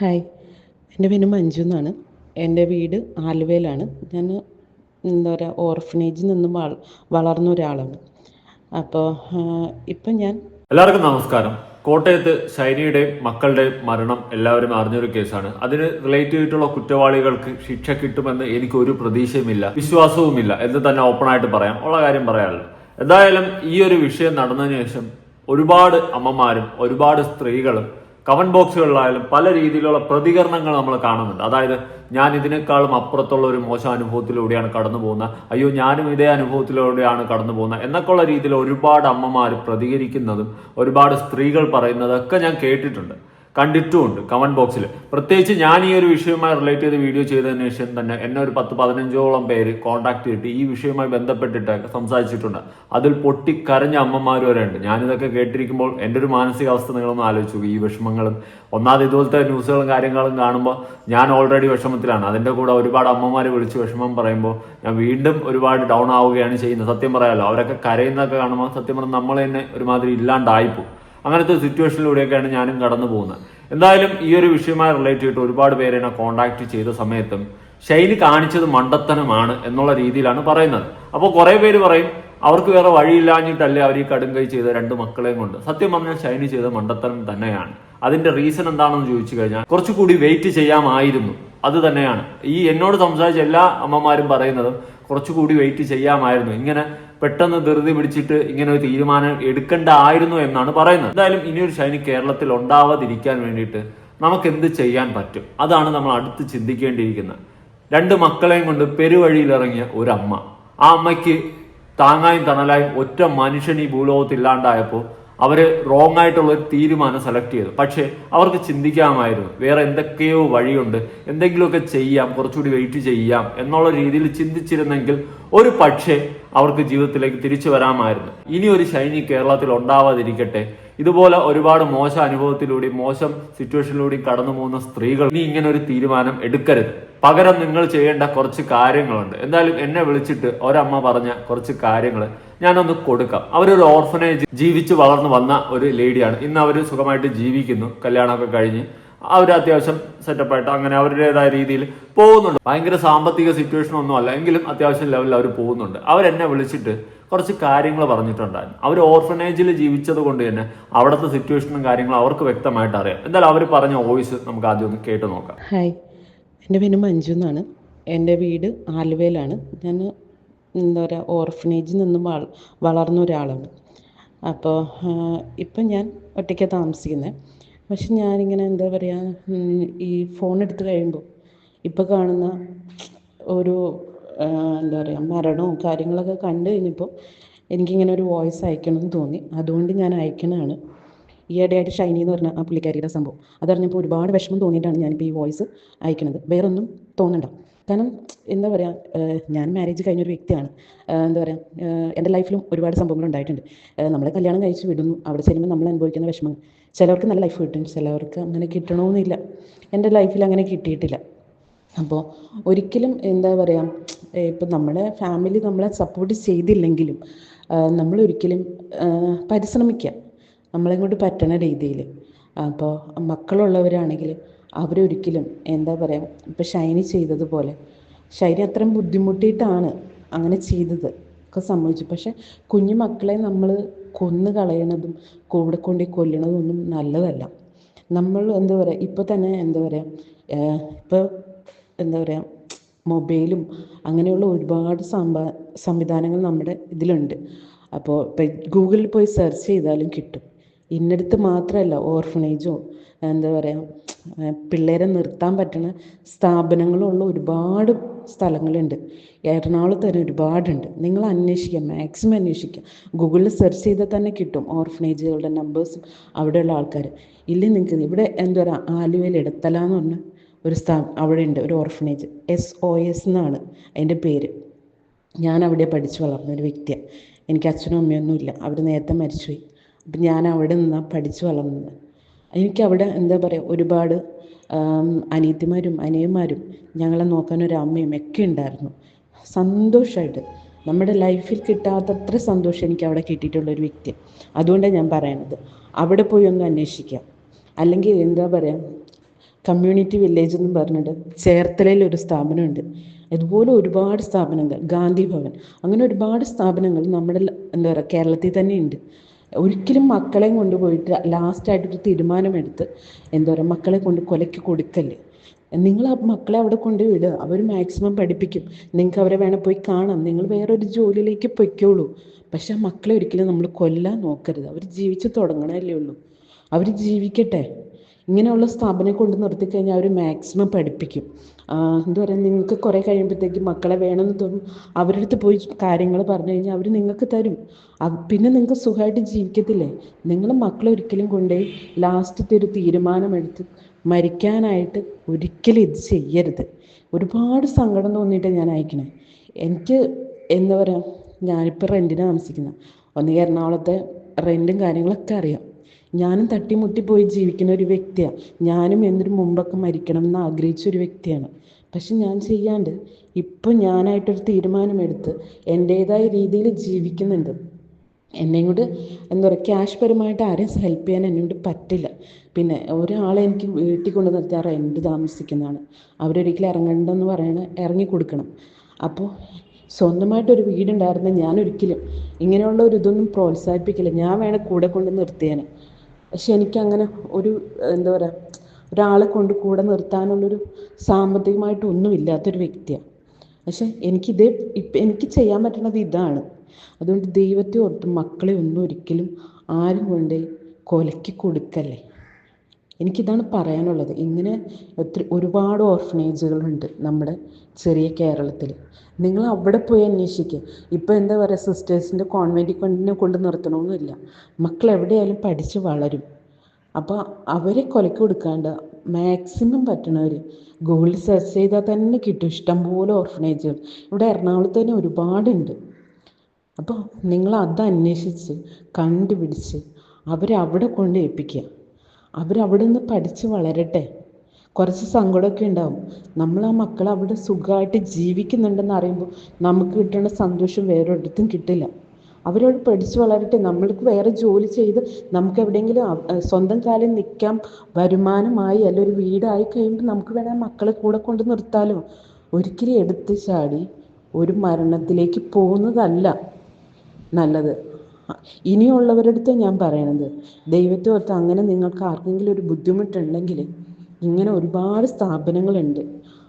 Hi. എന്റെ പേര് മഞ്ജു എന്നാണ്. എന്റെ വീട് ആലുവയിലാണ്. ഞാൻ എന്താ പറയുക ഓർഫനേജിൽ നിന്നും വളർന്ന ഒരാളാണ്. അപ്പോൾ ഇപ്പം ഞാൻ എല്ലാവർക്കും നമസ്കാരം. കോട്ടയത്ത് ശൈനിയുടെ മക്കളുടെ മരണം എല്ലാവരും അറിഞ്ഞൊരു കേസാണ്. അതിന് റിലേറ്റ് ചെയ്തിട്ടുള്ള കുറ്റവാളികൾക്ക് ശിക്ഷ കിട്ടുമെന്ന് എനിക്ക് ഒരു പ്രതീക്ഷയുമില്ല വിശ്വാസവുമില്ല എന്ന് തന്നെ ഓപ്പൺ ആയിട്ട് പറയാം. ഉള്ള കാര്യം പറയാനുള്ളത് എന്തായാലും ഈ ഒരു വിഷയം നടന്നതിന് ശേഷം ഒരുപാട് അമ്മമാരും ഒരുപാട് സ്ത്രീകളും കമന്റ് ബോക്സുകളിലായാലും പല രീതിയിലുള്ള പ്രതികരണങ്ങൾ നമ്മൾ കാണുന്നുണ്ട്. അതായത് ഞാൻ ഇതിനേക്കാളും അപ്പുറത്തുള്ള ഒരു മോശം അനുഭവത്തിലൂടെയാണ് കടന്നു പോകുന്നത്. അയ്യോ ഞാനും ഇതേ അനുഭവത്തിലൂടെയാണ് കടന്നു പോകുന്നത്. എന്നൊക്കെയുള്ള രീതിയിൽ ഒരുപാട് അമ്മമാർ പ്രതികരിക്കുന്നതും ഒരുപാട് സ്ത്രീകൾ പറയുന്നതൊക്കെ ഞാൻ കേട്ടിട്ടുണ്ട്. കണ്ടിട്ടുമുണ്ട് കമന്റ് ബോക്സിൽ പ്രത്യേകിച്ച് ഞാൻ ഈ ഒരു വിഷയവുമായി റിലേറ്റ് ചെയ്ത് വീഡിയോ ചെയ്തതിന് ശേഷം തന്നെ എന്നെ ഒരു പത്ത് പതിനഞ്ചോളം പേര് കോൺടാക്ട് ചെയ്തിട്ട് ഈ വിഷയവുമായി ബന്ധപ്പെട്ടിട്ട് സംസാരിച്ചിട്ടുണ്ട്. അതിൽ പൊട്ടിക്കരഞ്ഞ അമ്മമാർ വരെ ഉണ്ട്. ഞാനിതൊക്കെ കേട്ടിരിക്കുമ്പോൾ എന്റെ ഒരു മാനസികാവസ്ഥ നിങ്ങളൊന്ന് ആലോചിച്ചു ഈ വിഷമങ്ങളും ഒന്നാമത് ഇതുപോലത്തെ ന്യൂസുകളും കാര്യങ്ങളും കാണുമ്പോൾ ഞാൻ ഓൾറെഡി വിഷമത്തിലാണ്. അതിന്റെ കൂടെ ഒരുപാട് അമ്മമാർ വിളിച്ച് വിഷമം പറയുമ്പോൾ ഞാൻ വീണ്ടും ഒരുപാട് ഡൗൺ ആവുകയാണ് ചെയ്യുന്നത്. സത്യം പറയാമല്ലോ അവരൊക്കെ കരയുന്നതൊക്കെ കാണുമ്പോൾ സത്യം പറഞ്ഞാൽ നമ്മൾ തന്നെ ഒരുമാതിരി ഇല്ലാണ്ടായിപ്പോവും. അങ്ങനത്തെ സിറ്റുവേഷനിലൂടെയൊക്കെയാണ് ഞാനും കടന്നു പോകുന്നത്. എന്തായാലും ഈ ഒരു വിഷയമായി റിലേറ്റ് ചെയ്തിട്ട് ഒരുപാട് പേരെ എന്നെ കോൺടാക്ട് ചെയ്ത സമയത്തും ശൈലി കാണിച്ചത് മണ്ടത്തനമാണ് എന്നുള്ള രീതിയിലാണ് പറയുന്നത്. അപ്പോൾ കുറെ പേര് പറയും അവർക്ക് വേറെ വഴിയില്ലാഞ്ഞിട്ടല്ലേ അവർ ഈ കടുങ്കൈ ചെയ്ത രണ്ട് മക്കളെയും കൊണ്ട്. സത്യം പറഞ്ഞാൽ ഷൈനി ചെയ്ത മണ്ടത്തനം തന്നെയാണ്. അതിന്റെ റീസൺ എന്താണെന്ന് ചോദിച്ചു കഴിഞ്ഞാൽ കുറച്ചുകൂടി വെയിറ്റ് ചെയ്യാമായിരുന്നു. അത് തന്നെയാണ്. ഈ എന്നോട് സംസാരിച്ച എല്ലാ അമ്മമാരും പറയുന്നതും കുറച്ചുകൂടി വെയിറ്റ് ചെയ്യാമായിരുന്നു. ഇങ്ങനെ പെട്ടെന്ന് ധൃതി പിടിച്ചിട്ട് ഇങ്ങനെ ഒരു തീരുമാനം എടുക്കേണ്ടായിരുന്നു എന്നാണ് പറയുന്നത്. എന്തായാലും ഇനിയൊരു ശൈനി കേരളത്തിൽ ഉണ്ടാവാതിരിക്കാൻ വേണ്ടിയിട്ട് നമുക്ക് എന്ത് ചെയ്യാൻ പറ്റും? അതാണ് നമ്മൾ അടുത്ത് ചിന്തിക്കേണ്ടിയിരിക്കുന്നത്. രണ്ട് മക്കളെയും കൊണ്ട് പെരുവഴിയിലിറങ്ങിയ ഒരു അമ്മ ആ അമ്മയ്ക്ക് താങ്ങായും തണലായും ഒറ്റ മനുഷ്യൻ ഈ ഭൂലോകത്ത് ഇല്ലാണ്ടായപ്പോൾ അവർ റോങ് ആയിട്ടുള്ള ഒരു തീരുമാനം സെലക്ട് ചെയ്തു. പക്ഷേ അവർക്ക് ചിന്തിക്കാമായിരുന്നു. വേറെ എന്തൊക്കെയോ വഴിയുണ്ട്. എന്തെങ്കിലുമൊക്കെ ചെയ്യാം. കുറച്ചുകൂടി വെയിറ്റ് ചെയ്യാം എന്നുള്ള രീതിയിൽ ചിന്തിച്ചിരുന്നെങ്കിൽ ഒരു പക്ഷേ അവർക്ക് ജീവിതത്തിലേക്ക് തിരിച്ചു വരാമായിരുന്നു. ഇനി ഒരു ശൈനി കേരളത്തിൽ ഉണ്ടാവാതിരിക്കട്ടെ. ഇതുപോലെ ഒരുപാട് മോശം അനുഭവത്തിലൂടെയും മോശം സിറ്റുവേഷനിലൂടെയും കടന്നു പോകുന്ന സ്ത്രീകൾ ഇനി ഇങ്ങനെ ഒരു തീരുമാനം എടുക്കരുത്. പകരം നിങ്ങൾ ചെയ്യേണ്ട കുറച്ച് കാര്യങ്ങളുണ്ട്. എന്തായാലും എന്നെ വിളിച്ചിട്ട് ഒരമ്മ പറഞ്ഞ കുറച്ച് കാര്യങ്ങൾ ഞാനൊന്ന് കൊടുക്കാം. അവരൊരു ഓർഫനേജ് ജീവിച്ച് വളർന്നു വന്ന ഒരു ലേഡിയാണ് ഇന്ന് അവർ സുഖമായിട്ട് ജീവിക്കുന്നു. കല്യാണമൊക്കെ കഴിഞ്ഞ് അവർ അത്യാവശ്യം സെറ്റപ്പായിട്ട് അങ്ങനെ അവരുടേതായ രീതിയിൽ പോകുന്നുണ്ട്. ഭയങ്കര സാമ്പത്തിക സിറ്റുവേഷൻ ഒന്നും അല്ല. എങ്കിലും അത്യാവശ്യം ലെവലിൽ അവർ പോകുന്നുണ്ട്. അവരെന്നെ വിളിച്ചിട്ട് കുറച്ച് കാര്യങ്ങൾ പറഞ്ഞിട്ടുണ്ടായിരുന്നു. അവർ ഓർഫനേജിൽ ജീവിച്ചത് കൊണ്ട് തന്നെ അവിടുത്തെ സിറ്റുവേഷനും കാര്യങ്ങളും അവർക്ക് വ്യക്തമായിട്ട് അറിയാം. എന്തായാലും അവർ പറഞ്ഞ വോയിസ് നമുക്ക് ആദ്യം ഒന്ന് കേട്ട് നോക്കാം. ഹായ് എന്റെ പേര് മഞ്ജു എന്നാണ്. എന്റെ വീട് ആലുവയിലാണ്. ഞാൻ എന്താ പറയുക ഓർഫനേജിൽ നിന്നും വള വളർന്ന ഒരാളാണ്. അപ്പോൾ ഇപ്പം ഞാൻ ഒറ്റയ്ക്കാണ് താമസിക്കുന്നത് പക്ഷെ ഞാനിങ്ങനെ എന്താ പറയുക ഈ ഫോൺ എടുത്ത് കഴിയുമ്പോൾ ഇപ്പോൾ കാണുന്ന ഒരു എന്താ പറയുക മരണവും കാര്യങ്ങളൊക്കെ കണ്ടു കഴിഞ്ഞപ്പോൾ എനിക്കിങ്ങനെ ഒരു വോയിസ് അയക്കണം എന്ന് തോന്നി. അതുകൊണ്ട് ഞാൻ അയക്കണതാണ്. ഈയിടെയായിട്ട് ഷൈനി എന്ന് പറഞ്ഞ ആ പുള്ളിക്കാരിയുടെ സംഭവം. അതറിഞ്ഞപ്പോൾ ഒരുപാട് വിഷമം തോന്നിയിട്ടാണ് ഞാനിപ്പോൾ ഈ വോയിസ് അയക്കുന്നത് വേറൊന്നും തോന്നണ്ട. കാരണം എന്താ പറയുക ഞാൻ മാരേജ് കഴിഞ്ഞൊരു വ്യക്തിയാണ്. എന്താ പറയുക എന്റെ ലൈഫിലും ഒരുപാട് സംഭവങ്ങൾ ഉണ്ടായിട്ടുണ്ട്. നമ്മളെ കല്യാണം കഴിച്ച് വിടുന്നു. അവിടെ ചെല്ലുമ്പോൾ നമ്മൾ അനുഭവിക്കുന്ന വിഷമങ്ങൾ. ചിലവർക്ക് നല്ല ലൈഫ് കിട്ടും. ചിലവർക്ക് അങ്ങനെ കിട്ടണമെന്നില്ല എന്റെ ലൈഫിൽ അങ്ങനെ കിട്ടിയിട്ടില്ല. അപ്പോൾ ഒരിക്കലും എന്താ പറയുക ഇപ്പം നമ്മുടെ ഫാമിലി നമ്മളെ സപ്പോർട്ട് ചെയ്തില്ലെങ്കിലും നമ്മൾ ഒരിക്കലും പരിശ്രമിക്കുക നമ്മളെ കൊണ്ട് പറ്റണ രീതിയിൽ അപ്പോൾ മക്കളുള്ളവരാണെങ്കിൽ അവരൊരിക്കലും എന്താ പറയുക ഇപ്പം ഷൈനി ചെയ്തതുപോലെ ഷൈനി അത്രയും ബുദ്ധിമുട്ടിയിട്ടാണ് അങ്ങനെ ചെയ്തത് ഒക്കെ സംഭവിച്ചു പക്ഷെ കുഞ്ഞു മക്കളെ നമ്മൾ കൊന്നു കളയണതും കൂടെ കൊണ്ട് കൊല്ലണതും ഒന്നും നല്ലതല്ല. നമ്മൾ എന്താ പറയുക ഇപ്പോൾ തന്നെ എന്താ പറയുക ഇപ്പോൾ എന്താ പറയുക മൊബൈലും അങ്ങനെയുള്ള ഒരുപാട് സംവിധാനങ്ങൾ നമ്മുടെ ഇതിലുണ്ട്. അപ്പോൾ ഗൂഗിളിൽ പോയി സെർച്ച് ചെയ്താലും കിട്ടും. ഇന്നടുത്ത് മാത്രമല്ല ഓർഫണേജോ എന്താ പറയുക പിള്ളേരെ നിർത്താൻ പറ്റുന്ന സ്ഥാപനങ്ങളുള്ള ഒരുപാട് സ്ഥലങ്ങളുണ്ട്. എറണാകുളത്ത് തന്നെ ഒരുപാടുണ്ട്. നിങ്ങൾ അന്വേഷിക്കുക മാക്സിമം അന്വേഷിക്കുക ഗൂഗിളിൽ സെർച്ച് ചെയ്താൽ തന്നെ കിട്ടും ഓർഫനേജുകളുടെ നമ്പേഴ്സും അവിടെയുള്ള ആൾക്കാർ ഇല്ലെങ്കിൽ നിങ്ങൾക്ക്? ഇവിടെ എന്താ പറയുക ആലുവയിൽ ഇടത്തല എന്ന് പറഞ്ഞ ഒരു സ്ഥാ അവിടെ ഉണ്ട് ഒരു ഓർഫനേജ് എസ് ഒ എസ് എന്നാണ് അതിന്റെ പേര്. ഞാൻ അവിടെ പഠിച്ചു വളർന്ന ഒരു വ്യക്തിയാണ് എനിക്ക് അച്ഛനും അമ്മയൊന്നും ഇല്ല. അവർ നേരത്തെ മരിച്ചുപോയി. അപ്പം ഞാൻ അവിടെ നിന്നാണ് പഠിച്ചു വളർന്നത്. എനിക്ക് അവിടെ എന്താ പറയുക ഒരുപാട് അനിയത്തിമാരും അനിയന്മാരും ഞങ്ങളെ നോക്കാൻ ഒരു അമ്മയും ഒക്കെ ഉണ്ടായിരുന്നു. സന്തോഷമായിട്ട് നമ്മുടെ ലൈഫിൽ കിട്ടാത്തത്ര സന്തോഷം എനിക്ക് അവിടെ കിട്ടിയിട്ടുള്ള ഒരു വ്യക്തി അതുകൊണ്ടാണ് ഞാൻ പറയണത്. അവിടെ പോയി ഒന്ന് അന്വേഷിക്കാം. അല്ലെങ്കിൽ എന്താ പറയുക കമ്മ്യൂണിറ്റി വില്ലേജ് എന്നും പറഞ്ഞിട്ട് ചേർത്തലയിൽ ഒരു സ്ഥാപനമുണ്ട്. അതുപോലെ ഒരുപാട് സ്ഥാപനങ്ങൾ ഗാന്ധി ഭവൻ. അങ്ങനെ ഒരുപാട് സ്ഥാപനങ്ങൾ നമ്മുടെ എന്താ പറയുക കേരളത്തിൽ തന്നെ ഉണ്ട്. ഒരിക്കലും മക്കളെയും കൊണ്ടുപോയിട്ട് ലാസ്റ്റായിട്ടൊരു തീരുമാനമെടുത്ത് എന്താ പറയുക മക്കളെ കൊണ്ട് കൊലയ്ക്ക് കൊടുക്കല്ലേ? നിങ്ങൾ ആ മക്കളെ അവിടെ കൊണ്ട് വിടുക. അവർ മാക്സിമം പഠിപ്പിക്കും. നിങ്ങൾക്ക് അവരെ വേണം പോയി കാണാം. നിങ്ങൾ വേറൊരു ജോലിയിലേക്ക് പൊയ്ക്കോളൂ. പക്ഷെ ആ മക്കളെ ഒരിക്കലും നമ്മൾ കൊല്ലാൻ നോക്കരുത്. അവർ ജീവിച്ച് തുടങ്ങണമല്ലേ ഉള്ളൂ. അവർ ജീവിക്കട്ടെ. ഇങ്ങനെയുള്ള സ്ഥാപനം കൊണ്ട് നിർത്തിക്കഴിഞ്ഞാൽ അവർ മാക്സിമം പഠിപ്പിക്കും. എന്താ പറയുക നിങ്ങൾക്ക് കുറേ കഴിയുമ്പോഴത്തേക്ക് മക്കളെ വേണമെന്ന് തോന്നും അവരുടെ അടുത്ത് പോയി കാര്യങ്ങൾ പറഞ്ഞു കഴിഞ്ഞാൽ അവർ നിങ്ങൾക്ക് തരും. പിന്നെ നിങ്ങൾക്ക് സുഖമായിട്ട് ജീവിക്കത്തില്ലേ? നിങ്ങൾ മക്കളെ ഒരിക്കലും കൊണ്ടുപോയി ലാസ്റ്റത്തെ ഒരു തീരുമാനമെടുത്ത് മരിക്കാനായിട്ട് ഒരിക്കലും ഇത് ചെയ്യരുത്. ഒരുപാട് സങ്കടം തോന്നിയിട്ട് ഞാൻ അയക്കണേ. എനിക്ക് എന്താ പറയുക ഞാനിപ്പോൾ റെന്റിന് താമസിക്കുന്ന. ഒന്ന് എറണാകുളത്തെ റെന്റും കാര്യങ്ങളൊക്കെ അറിയാം. ഞാനും തട്ടിമുട്ടിപ്പോയി ജീവിക്കുന്ന ഒരു വ്യക്തിയാണ് ഞാനും എന്നൊരു മുമ്പൊക്കെ മരിക്കണം എന്ന് ആഗ്രഹിച്ച ഒരു വ്യക്തിയാണ്. പക്ഷെ ഞാൻ ചെയ്യാണ്ട് ഇപ്പം ഞാനായിട്ടൊരു തീരുമാനമെടുത്ത് എന്റേതായ രീതിയിൽ ജീവിക്കുന്നുണ്ട്. എന്നെയും കൊണ്ട് എന്താ പറയുക ക്യാഷ് പരമായിട്ട് ആരെയും ഹെൽപ്പ് ചെയ്യാൻ എന്നോട് പറ്റില്ല. പിന്നെ ഒരാളെ എനിക്ക് വീട്ടിൽ കൊണ്ട് നിർത്തിയാൽ റെന്റ് താമസിക്കുന്നതാണ്. അവരൊരിക്കലും ഇറങ്ങണ്ടെന്ന് പറയണ ഇറങ്ങി കൊടുക്കണം. അപ്പോൾ സ്വന്തമായിട്ടൊരു വീടുണ്ടായിരുന്ന ഞാൻ ഒരിക്കലും ഇങ്ങനെയുള്ള ഒരു ഇതൊന്നും പ്രോത്സാഹിപ്പിക്കില്ല. ഞാൻ വേണം കൂടെ കൊണ്ട് നിർത്തിയേനെ. പക്ഷെ എനിക്കങ്ങനെ ഒരു എന്താ പറയുക ഒരാളെ കൊണ്ട് കൂടെ നിർത്താനുള്ളൊരു സാമ്പത്തികമായിട്ടൊന്നും ഇല്ലാത്തൊരു വ്യക്തിയാണ് പക്ഷെ എനിക്കിതേ ഇപ്പം എനിക്ക് ചെയ്യാൻ പറ്റുന്നത് ഇതാണ്. അതുകൊണ്ട് ദൈവത്തെ ഓർത്ത് മക്കളെ ഒന്നും ഒരിക്കലും ആരും കൊണ്ട് കൊലക്കി കൊടുക്കല്ലേ. എനിക്കിതാണ് പറയാനുള്ളത്. ഇങ്ങനെ ഒത്തിരി ഒരുപാട് ഓർഫനേജുകളുണ്ട് നമ്മുടെ ചെറിയ കേരളത്തിൽ. നിങ്ങൾ അവിടെ പോയി അന്വേഷിക്കുക ഇപ്പോൾ എന്താ പറയുക സിസ്റ്റേഴ്സിന്റെ കോൺവെന്റിൽ കൊണ്ടിനെ കൊണ്ട് നിർത്തണമെന്നില്ല മക്കൾ എവിടെയായാലും പഠിച്ച് വളരും. അപ്പോൾ അവരെ കൊലക്ക് കൊടുക്കാണ്ട് മാക്സിമം പറ്റണവർ ഗൂഗിളിൽ സെർച്ച് ചെയ്താൽ തന്നെ കിട്ടും. ഇഷ്ടംപോലെ ഓർഫനേജുകൾ. ഇവിടെ എറണാകുളത്ത് തന്നെ ഒരുപാടുണ്ട്. അപ്പോൾ നിങ്ങൾ അത് അന്വേഷിച്ച് കണ്ടുപിടിച്ച് അവരെ അവിടെ കൊണ്ട് ഏൽപ്പിക്കുക. അവരവിടെ നിന്ന് പഠിച്ച് വളരട്ടെ. കുറച്ച് സങ്കടമൊക്കെ ഉണ്ടാവും. നമ്മൾ ആ മക്കൾ അവിടെ സുഖമായിട്ട് ജീവിക്കുന്നുണ്ടെന്ന് അറിയുമ്പോൾ നമുക്ക് കിട്ടുന്ന സന്തോഷം വേറൊരിടത്തും കിട്ടില്ല. അവരവിടെ പഠിച്ചു വളരട്ടെ. നമ്മൾക്ക് വേറെ ജോലി ചെയ്ത് നമുക്ക് എവിടെയെങ്കിലും സ്വന്തം കാലിൽ നിൽക്കാം വരുമാനമായി അല്ല ഒരു വീടായി കഴിയുമ്പോൾ നമുക്ക് വേണേൽ മക്കളെ കൂടെ കൊണ്ട് നിർത്താലോ? ഒരിക്കലും എടുത്ത് ചാടി ഒരു മരണത്തിലേക്ക് പോകുന്നതല്ല നല്ലത്. ഇനിയുള്ളവരുടെ അടുത്ത് ഞാൻ പറയണത്. ദൈവത്തെ ഓർത്ത് അങ്ങനെ നിങ്ങൾക്ക് ആർക്കെങ്കിലും ഒരു ബുദ്ധിമുട്ടുണ്ടെങ്കിൽ ഇങ്ങനെ ഒരുപാട് സ്ഥാപനങ്ങളുണ്ട്.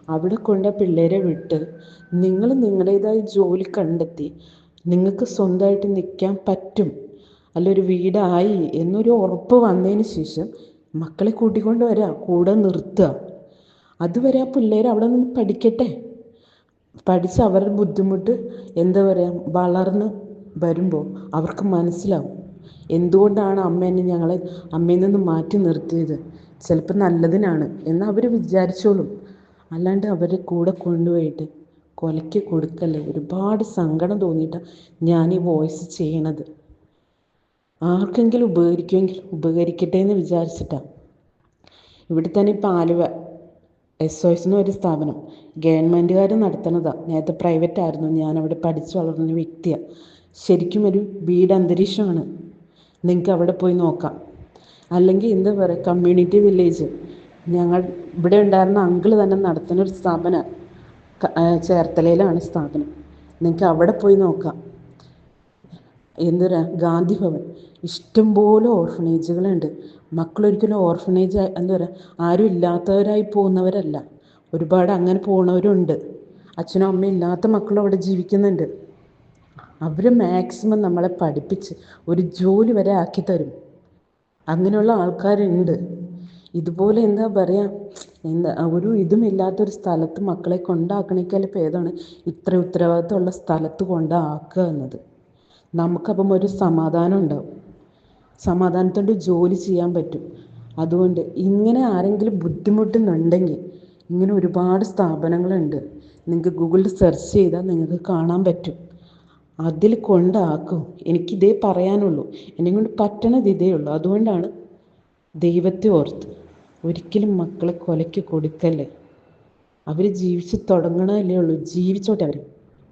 അവിടെ കൊണ്ട പിള്ളേരെ വിട്ട് നിങ്ങൾ നിങ്ങളുടേതായ ജോലി കണ്ടെത്തി നിങ്ങൾക്ക് സ്വന്തമായിട്ട് നിൽക്കാൻ പറ്റും. അല്ല ഒരു വീടായി എന്നൊരു ഉറപ്പ് വന്നതിന് ശേഷം മക്കളെ കൂട്ടിക്കൊണ്ട് വരാം കൂടെ നിർത്തുക. അതുവരെ ആ പിള്ളേർ അവിടെ നിന്ന് പഠിക്കട്ടെ. പഠിച്ച് അവരുടെ ബുദ്ധിമുട്ട് എന്താ പറയുക വളർന്ന് വരുമ്പോൾ അവർക്ക് മനസ്സിലാവും. എന്തുകൊണ്ടാണ് അമ്മ എന്നെ ഞങ്ങളെ അമ്മയിൽ നിന്ന് മാറ്റി നിർത്തിയത്? ചിലപ്പോൾ നല്ലതിനാണ് എന്ന് അവർ വിചാരിച്ചോളും. അല്ലാണ്ട് അവരെ കൂടെ കൊണ്ടുപോയിട്ട് കൊലയ്ക്ക് കൊടുക്കല്ലേ? ഒരുപാട് സങ്കടം തോന്നിയിട്ടാണ് ഞാൻ ഈ വോയിസ് ചെയ്യണത്. ആർക്കെങ്കിലും ഉപകരിക്കുമെങ്കിൽ ഉപകരിക്കട്ടെ എന്ന് വിചാരിച്ചിട്ടാണ് ഇവിടെ തന്നെ ഇപ്പോൾ ആലുവ എസ് ഒ എസ് എന്ന് ഒരു സ്ഥാപനം ഗവൺമെന്റുകാർ നടത്തുന്നതാണ് നേരത്തെ പ്രൈവറ്റ് ആയിരുന്നു. ഞാൻ അവിടെ പഠിച്ചു വളർന്ന വ്യക്തിയാണ് ശരിക്കും ഒരു വീട് അന്തരീക്ഷമാണ് നിങ്ങൾക്ക് അവിടെ പോയി നോക്കാം. അല്ലെങ്കിൽ എന്താ പറയുക കമ്മ്യൂണിറ്റി വില്ലേജ് ഞങ്ങൾ ഇവിടെ ഉണ്ടായിരുന്ന അങ്കിൾ തന്നെ നടത്തുന്ന ഒരു സ്ഥാപന. ചേർത്തലയിലാണ് സ്ഥാപനം. നിങ്ങൾക്ക് അവിടെ പോയി നോക്കാം. എന്തൊരാ ഗാന്ധി ഭവൻ. ഇഷ്ടംപോലെ ഓർഫനേജുകളുണ്ട് മക്കളൊരിക്കലും ഓർഫനേജ് എന്താ പറയുക ആരും ഇല്ലാത്തവരായി പോകുന്നവരല്ല. ഒരുപാട് അങ്ങനെ പോകുന്നവരുണ്ട് അച്ഛനും അമ്മയും ഇല്ലാത്ത മക്കളും അവിടെ ജീവിക്കുന്നുണ്ട്. അവർ മാക്സിമം നമ്മളെ പഠിപ്പിച്ച് ഒരു ജോലി വരെ ആക്കി തരും. അങ്ങനെയുള്ള ആൾക്കാരുണ്ട്. ഇതുപോലെ എന്താ പറയുക എന്താ ഒരു ഇതുമില്ലാത്തൊരു സ്ഥലത്ത് മക്കളെ കൊണ്ടാക്കണേക്കാൾ ഭേദമാണ് ഇത്ര ഉത്തരവാദിത്തമുള്ള സ്ഥലത്ത് കൊണ്ടാക്കുക എന്നത്. നമുക്കപ്പം ഒരു സമാധാനം ഉണ്ടാവും. സമാധാനത്തോടെ ജോലി ചെയ്യാൻ പറ്റും. അതുകൊണ്ട് ഇങ്ങനെ ആരെങ്കിലും ബുദ്ധിമുട്ടുന്നുണ്ടെങ്കിൽ ഇങ്ങനെ ഒരുപാട് സ്ഥാപനങ്ങളുണ്ട്. നിങ്ങൾക്ക് ഗൂഗിളിൽ സെർച്ച് ചെയ്താൽ നിങ്ങൾക്ക് കാണാൻ പറ്റും. അതിൽ കൊണ്ടാക്കും. എനിക്കിതേ പറയാനുള്ളൂ. എന്നെ കൊണ്ട് പറ്റണത് ഇതേ ഉള്ളൂ. അതുകൊണ്ടാണ് ദൈവത്തെ ഓർത്ത് ഒരിക്കലും മക്കളെ കൊലയ്ക്ക് കൊടുക്കല്ലേ? അവർ ജീവിച്ച് തുടങ്ങണല്ലേ ഉള്ളൂ. ജീവിച്ചോട്ടെ അവർ.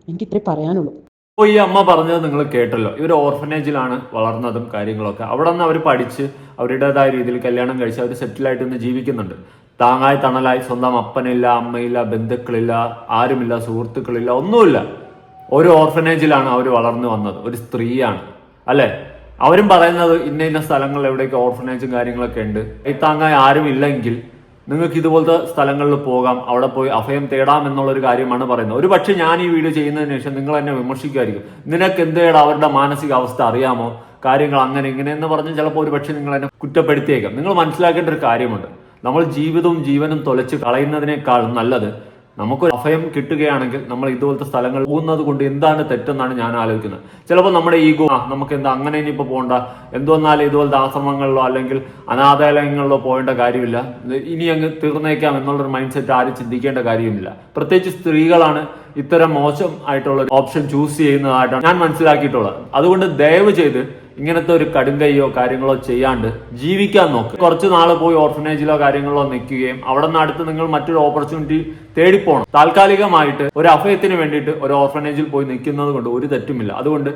എനിക്കിത്രേ പറയാനുള്ളൂ. അപ്പോൾ ഈ അമ്മ പറഞ്ഞത് നിങ്ങൾ കേട്ടല്ലോ. ഇവർ ഓർഫനേജിലാണ് വളർന്നതും കാര്യങ്ങളൊക്കെ. അവിടെ നിന്ന് അവർ പഠിച്ച് അവരുടേതായ രീതിയിൽ കല്യാണം കഴിച്ച് അവർ സെറ്റിലായിട്ട് ഇന്ന് ജീവിക്കുന്നുണ്ട്. താങ്ങായി തണലായി സ്വന്തം അപ്പനില്ല അമ്മയില്ല ബന്ധുക്കളില്ല ആരുമില്ല സുഹൃത്തുക്കളില്ല ഒന്നുമില്ല. ഒരു ഓർഫനേജിലാണ് അവർ വളർന്നു വന്നത്. ഒരു സ്ത്രീയാണ്. അല്ലെ? അവരും പറയുന്നത് ഇന്ന ഇന്ന സ്ഥലങ്ങളിൽ എവിടെയൊക്കെ ഓർഫനേജും കാര്യങ്ങളൊക്കെ ഉണ്ട്. ഈ താങ്ങായി ആരും ഇല്ലെങ്കിൽ നിങ്ങൾക്ക് ഇതുപോലത്തെ സ്ഥലങ്ങളിൽ പോകാം. അവിടെ പോയി അഭയം തേടാം എന്നുള്ളൊരു കാര്യമാണ് പറയുന്നത്. ഒരു പക്ഷേ ഞാൻ ഈ വീഡിയോ ചെയ്യുന്നതിന് ശേഷം നിങ്ങൾ എന്നെ വിമർശിക്കുമായിരിക്കും. നിനക്ക് എന്തേടാ അവരുടെ മാനസികാവസ്ഥ അറിയാമോ? കാര്യങ്ങൾ അങ്ങനെ ഇങ്ങനെ എന്ന് പറഞ്ഞ് ചിലപ്പോൾ ഒരു പക്ഷേ നിങ്ങൾ എന്നെ കുറ്റപ്പെടുത്തിയേക്കാം. നിങ്ങൾ മനസ്സിലാക്കേണ്ട ഒരു കാര്യമുണ്ട്. നമ്മൾ ജീവിതവും ജീവനും തൊലച്ച് കളയുന്നതിനേക്കാളും നല്ലത് നമുക്കൊരു അഭയം കിട്ടുകയാണെങ്കിൽ നമ്മൾ ഇതുപോലത്തെ സ്ഥലങ്ങൾ പോകുന്നത് കൊണ്ട് എന്താണ് തെറ്റെന്നാണ് ഞാൻ ആലോചിക്കുന്നത്. ചിലപ്പോൾ നമ്മുടെ ഈഗോ നമുക്ക് എന്താ അങ്ങനെ ഇനിയിപ്പോൾ പോകണ്ട എന്തുവന്നാലും ഇതുപോലത്തെ ആശ്രമങ്ങളിലോ അല്ലെങ്കിൽ അനാഥാലയങ്ങളിലോ പോകേണ്ട കാര്യമില്ല. ഇനി അങ്ങ് തീർന്നേക്കാം എന്നുള്ളൊരു മൈൻഡ് സെറ്റ് ആരും ചിന്തിക്കേണ്ട കാര്യമില്ല. പ്രത്യേകിച്ച് സ്ത്രീകളാണ് ഇത്തരം മോശം ആയിട്ടുള്ള ഓപ്ഷൻ ചൂസ് ചെയ്യുന്നതായിട്ടാണ് ഞാൻ മനസ്സിലാക്കിയിട്ടുള്ളത്. അതുകൊണ്ട് ദയവ് ചെയ്ത് ഇങ്ങനത്തെ ഒരു കടുങ്കയ്യോ കാര്യങ്ങളോ ചെയ്യാണ്ട് ജീവിക്കാൻ നോക്ക്. കുറച്ച് നാൾ പോയി ഓർഫനേജിലോ കാര്യങ്ങളോ നിൽക്കുകയും അവിടെ നിന്ന് അടുത്ത് നിങ്ങൾ മറ്റൊരു ഓപ്പർച്യൂണിറ്റി തേടിപ്പോണം താൽക്കാലികമായിട്ട് ഒരു അഭയത്തിന് വേണ്ടിയിട്ട് ഒരു ഓർഫനേജിൽ പോയി നിൽക്കുന്നത് കൊണ്ട് ഒരു തെറ്റുമില്ല. അതുകൊണ്ട്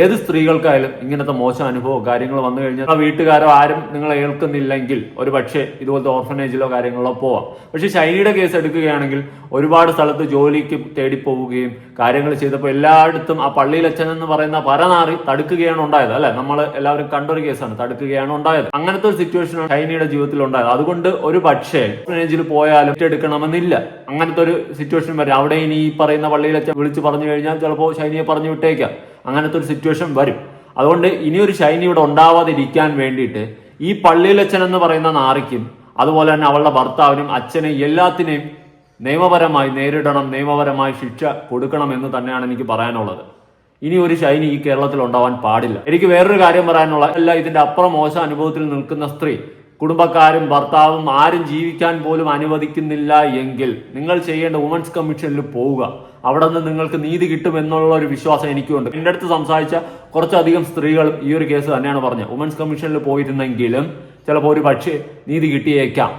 ഏത് സ്ത്രീകൾക്കായാലും ഇങ്ങനത്തെ മോശം അനുഭവമോ കാര്യങ്ങൾ വന്നു കഴിഞ്ഞാൽ വീട്ടുകാരോ ആരും നിങ്ങളെ ഏൽക്കുന്നില്ലെങ്കിൽ ഒരു പക്ഷേ ഇതുപോലത്തെ ഓർഫനേജിലോ കാര്യങ്ങളോ പോവാം. പക്ഷെ ശൈലിയുടെ കേസ് എടുക്കുകയാണെങ്കിൽ ഒരുപാട് സ്ഥലത്ത് ജോലിക്ക് തേടിപ്പോവുകയും കാര്യങ്ങൾ ചെയ്തപ്പോൾ എല്ലായിടത്തും ആ പള്ളിയിലച്ഛൻ എന്ന് പറയുന്ന പരനാറി തടുക്കുകയാണ് ഉണ്ടായത് അല്ലെ? നമ്മൾ എല്ലാവരും കണ്ടൊരു കേസാണ് തടുക്കുകയാണ് ഉണ്ടായത്. അങ്ങനത്തെ ഒരു സിറ്റുവേഷൻ ചൈനയുടെ ജീവിതത്തിൽ ഉണ്ടായത്. അതുകൊണ്ട് ഒരു പക്ഷേ ഓർഫനേജിൽ പോയാലും എടുക്കണമെന്നില്ല അങ്ങനത്തെ ഒരു സിറ്റുവേഷൻ വരും. അവിടെ ഇനി ഈ പറയുന്ന പള്ളിയിലൊക്കെ വിളിച്ച് പറഞ്ഞു കഴിഞ്ഞാൽ ചിലപ്പോൾ ഷൈനിയെ പറഞ്ഞു വിട്ടേക്കാം. അങ്ങനത്തെ ഒരു സിറ്റുവേഷൻ വരും. അതുകൊണ്ട് ഇനിയൊരു ഷൈനി ഇവിടെ ഉണ്ടാവാതിരിക്കാൻ വേണ്ടിയിട്ട് ഈ പള്ളിയിലച്ഛൻ എന്ന് പറയുന്ന നാറിക്കും അതുപോലെ തന്നെ അവളുടെ ഭർത്താവിനും അച്ഛനെയും എല്ലാത്തിനെയും നിയമപരമായി നേരിടണം നിയമപരമായി ശിക്ഷ കൊടുക്കണം എന്ന് തന്നെയാണ് എനിക്ക് പറയാനുള്ളത്. ഇനി ഒരു ഷൈനി ഈ കേരളത്തിൽ ഉണ്ടാവാൻ പാടില്ല. എനിക്ക് വേറൊരു കാര്യം പറയാനുള്ള അല്ല ഇതിന്റെ അപ്പുറം മോശം അനുഭവത്തിൽ നിൽക്കുന്ന സ്ത്രീ കുടുംബക്കാരും ഭർത്താവും ആരും ജീവിക്കാൻ പോലും അനുവദിക്കുന്നില്ല എങ്കിൽ നിങ്ങൾ ചെയ്യേണ്ട വുമൻസ് കമ്മീഷനിൽ പോവുക. അവിടെ നിന്ന് നിങ്ങൾക്ക് നീതി കിട്ടും എന്നുള്ള ഒരു വിശ്വാസം എനിക്കുണ്ട്. എന്റെ അടുത്ത് സംസാരിച്ച കുറച്ചധികം സ്ത്രീകൾ ഈ ഒരു കേസ് തന്നെയാണ് പറഞ്ഞത്. വുമൻസ് കമ്മീഷനിൽ പോയിരുന്നെങ്കിലും ചിലപ്പോൾ ഒരു പക്ഷേ നീതി കിട്ടിയേക്കാം.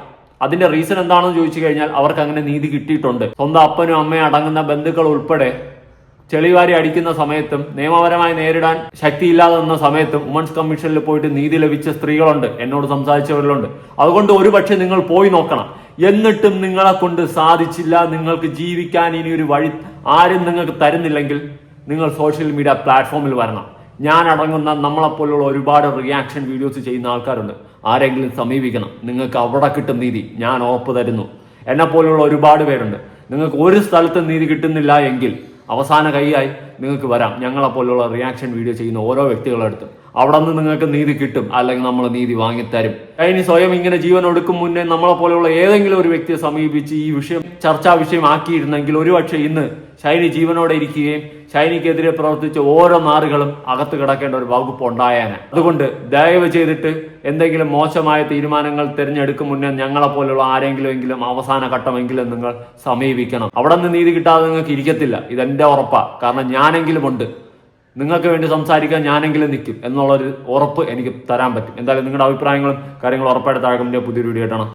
അതിന്റെ റീസൺ എന്താണെന്ന് ചോദിച്ചു കഴിഞ്ഞാൽ അവർക്ക് അങ്ങനെ നീതി കിട്ടിയിട്ടുണ്ട്. സ്വന്തം അപ്പനും അമ്മയും അടങ്ങുന്ന ബന്ധുക്കൾ ഉൾപ്പെടെ ചെളിവാരി അടിക്കുന്ന സമയത്തും നിയമപരമായി നേരിടാൻ ശക്തിയില്ലാതെ നിന്ന സമയത്തും വുമൻസ് കമ്മീഷനിൽ പോയിട്ട് നീതി ലഭിച്ച സ്ത്രീകളുണ്ട്. എന്നോട് സംസാരിച്ചവരിലുണ്ട്. അതുകൊണ്ട് ഒരുപക്ഷെ നിങ്ങൾ പോയി നോക്കണം. എന്നിട്ടും നിങ്ങളെ കൊണ്ട് സാധിച്ചില്ല. നിങ്ങൾക്ക് ജീവിക്കാൻ ഇനി ഒരു വഴി ആരും നിങ്ങൾക്ക് തരുന്നില്ലെങ്കിൽ നിങ്ങൾ സോഷ്യൽ മീഡിയ പ്ലാറ്റ്ഫോമിൽ വരണം. ഞാൻ അടങ്ങുന്ന നമ്മളെപ്പോലുള്ള ഒരുപാട് റിയാക്ഷൻ വീഡിയോസ് ചെയ്യുന്ന ആൾക്കാരുണ്ട്. ആരെങ്കിലും സമീപിക്കണം. നിങ്ങൾക്ക് അവിടെ കിട്ടും നീതി. ഞാൻ ഉറപ്പ് തരുന്നു. എന്നെ പോലുള്ള ഒരുപാട് പേരുണ്ട്. നിങ്ങൾക്ക് ഒരു സ്ഥലത്തും നീതി കിട്ടുന്നില്ല എങ്കിൽ അവസാന കൈയായി നിങ്ങൾക്ക് വരാം. ഞങ്ങളെപ്പോലുള്ള റിയാക്ഷൻ വീഡിയോ ചെയ്യുന്ന ഓരോ വ്യക്തികളെടുത്ത്. അവിടെ നിന്ന് നിങ്ങൾക്ക് നീതി കിട്ടും. അല്ലെങ്കിൽ നമ്മൾ നീതി വാങ്ങിത്തരും. കഴിഞ്ഞ് സ്വയം ഇങ്ങനെ ജീവൻ ഒടുക്കും മുന്നേ നമ്മളെ പോലെയുള്ള ഏതെങ്കിലും ഒരു വ്യക്തിയെ സമീപിച്ച് ഈ വിഷയം ചർച്ചാ വിഷയമാക്കിയിരുന്നെങ്കിൽ ഒരുപക്ഷെ ഇന്ന് ഷൈനി ജീവനോടെ ഇരിക്കുകയും ഷൈനിക്കെതിരെ പ്രവർത്തിച്ച ഓരോ നാറുകളും അകത്ത് കിടക്കേണ്ട ഒരു വകുപ്പ് ഉണ്ടായേനെ. അതുകൊണ്ട് ദയവ് ചെയ്തിട്ട് എന്തെങ്കിലും മോശമായ തീരുമാനങ്ങൾ തിരഞ്ഞെടുക്കും മുന്നേ ഞങ്ങളെ പോലുള്ള ആരെങ്കിലും എങ്കിലും അവസാന ഘട്ടമെങ്കിലും നിങ്ങൾ സമീപിക്കണം. അവിടെ നിന്ന് നീതി കിട്ടാതെ നിങ്ങൾക്ക് ഇരിക്കത്തില്ല. ഇതെന്റെ ഉറപ്പാ. കാരണം ഞാനെങ്കിലും ഉണ്ട്. നിങ്ങൾക്ക് വേണ്ടി സംസാരിക്കാൻ ഞാനെങ്കിലും നിൽക്കും. എന്നുള്ളൊരു ഉറപ്പ് എനിക്ക് തരാൻ പറ്റും. എന്തായാലും നിങ്ങളുടെ അഭിപ്രായങ്ങളും കാര്യങ്ങളും ഉറപ്പായിട്ട് താഴെ പുതിയൊരു വീഡിയോ ആയിട്ടാണ്